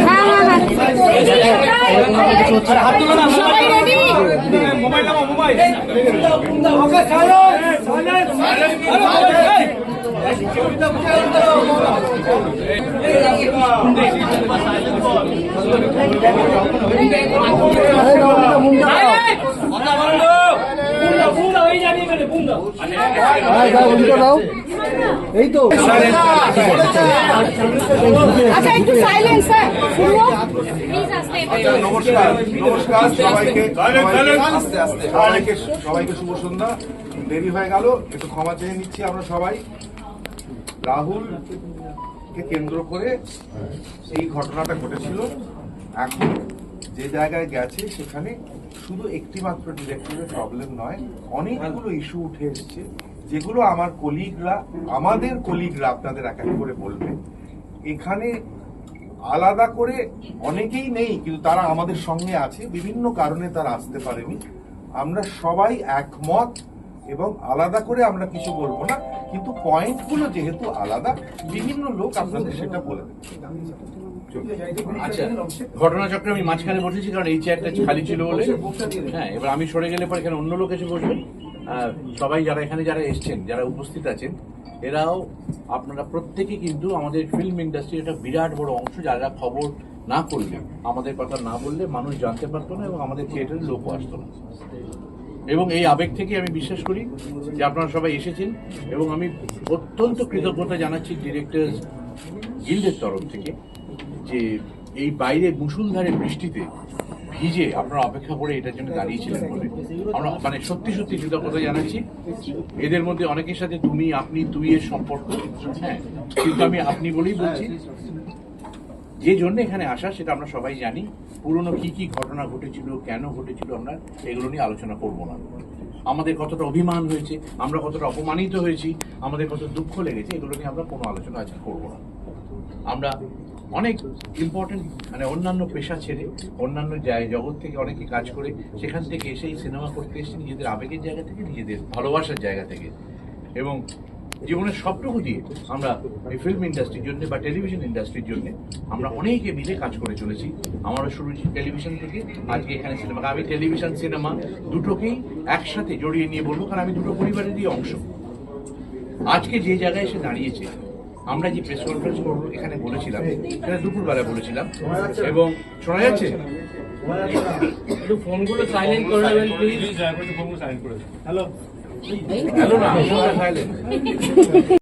হ্যাঁ হ্যাঁ হ্যাঁ সবাই রেডি এই তো। আচ্ছা একটু সাইলেন্স স্যার নমস্কার নমস্কার সবাইকে। সবাইকে- সবাইকে সবাইকে শুভ সন্ধ্যা। দেরি হয়ে গেল একটু ক্ষমা চেয়ে নিচ্ছি আমরা সবাই। রাহুল কে কেন্দ্র করে এই ঘটনাটা ঘটেছিল। এখন যে জায়গায় গেছে, সেখানে শুধু একটি মাত্র ডিরেক্টরের প্রবলেম নয়, অনেকগুলো ইস্যু উঠে এসছে, যেগুলো আমার কলিগরা আমাদের কলিগরা আপনাদের এক এক করে বলবে। এখানে আলাদা করে অনেকেই নেই, কিন্তু তারা আমাদের সঙ্গে আছে, বিভিন্ন কারণে তারা আসতে পারেনি। আমরা সবাই একমত এবং আলাদা করে আমরা কিছু বলব না কিন্তু পয়েন্টগুলো যেহেতু আলাদা বিভিন্ন লোক আপনাদের সেটা বলে দেবে। আচ্ছা ঘটনাচক্রে আমি মাঝখানে বসেছি কারণ এই চেয়ারটা খালি ছিল বলে। হ্যাঁ এবার আমি সরে গেলে পরে এখানে অন্য লোক এসে বসবেন সবাই যারা এখানে যারা এসছেন যারা উপস্থিত আছেন এরাও আপনারা প্রত্যেকে কিন্তু আমাদের ফিল্ম ইন্ডাস্ট্রির একটা বিরাট বড় অংশ যারা খবর না করলে আমাদের কথা না বললে মানুষ জানতে পারতো না এবং আমাদের থিয়েটারে লোকও আসতো না। এবং এই আবেগ থেকে আমি বিশ্বাস করি যে আপনারা সবাই এসেছেন এবং আমি অত্যন্ত কৃতজ্ঞতা জানাচ্ছি ডিরেক্টর্স গিল্ডের তরফ থেকে যে এই বাইরে মুসুলধারে বৃষ্টিতে ভিজে আপনারা অপেক্ষা করে এটার জন্য দাঁড়িয়েছিলেন বলে। আমরা মানে সত্যি সত্যি কৃতজ্ঞতা জানাচ্ছি। এদের মধ্যে অনেকের সাথে তুমি, আপনি, তুই এর সম্পর্ক হ্যাঁ। কিন্তু আমি আপনি বলেই বলছি যে জন্য এখানে আসা, সেটা আমরা সবাই জানি। পুরনো কি কি ঘটনা ঘটেছিল, কেন ঘটেছিল, আমরা এগুলো নিয়ে আলোচনা করব না। আমাদের কতটা অভিমান হয়েছে, আমরা কতটা অপমানিত হয়েছি, আমাদের কত দুঃখ লেগেছে, এগুলো নিয়ে আমরা কোনো আলোচনা আজকে করব না। আমরা অনেক ইম্পর্টেন্ট মানে অন্যান্য পেশা ছেড়ে, অন্যান্য জায়, জগৎ থেকে অনেকে কাজ করে, সেখান থেকে এসে এই সিনেমা করতে এসে নিজেদের আবেগের জায়গা থেকে, নিজেদের ভালোবাসার জায়গা থেকে। এবং জীবনের সবটুকু দিয়ে আমরা এই ফিল্ম ইন্ডাস্ট্রির জন্য বা টেলিভিশন ইন্ডাস্ট্রির জন্য আমরা অনেকে মিলে কাজ করে চলেছি। আমরা শুরু টেলিভিশন থেকে আজকে এখানে সিনেমা আমি টেলিভিশন সিনেমা দুটোকেই একসাথে জড়িয়ে নিয়ে বলব কারণ আমি দুটো পরিবারেরই অংশ। আজকে যে জায়গায় এসে দাঁড়িয়েছে আমরা যে প্রেস কনফারেন্স করব এখানে বলেছিলাম সেটা দুপুরবেলা বলেছিলাম এবং শোনা যাচ্ছে? ফোনগুলো সাইলেন্ট করে নেবেন প্লিজ হ্যালো အဲ့လိုလားထိုင်းလေ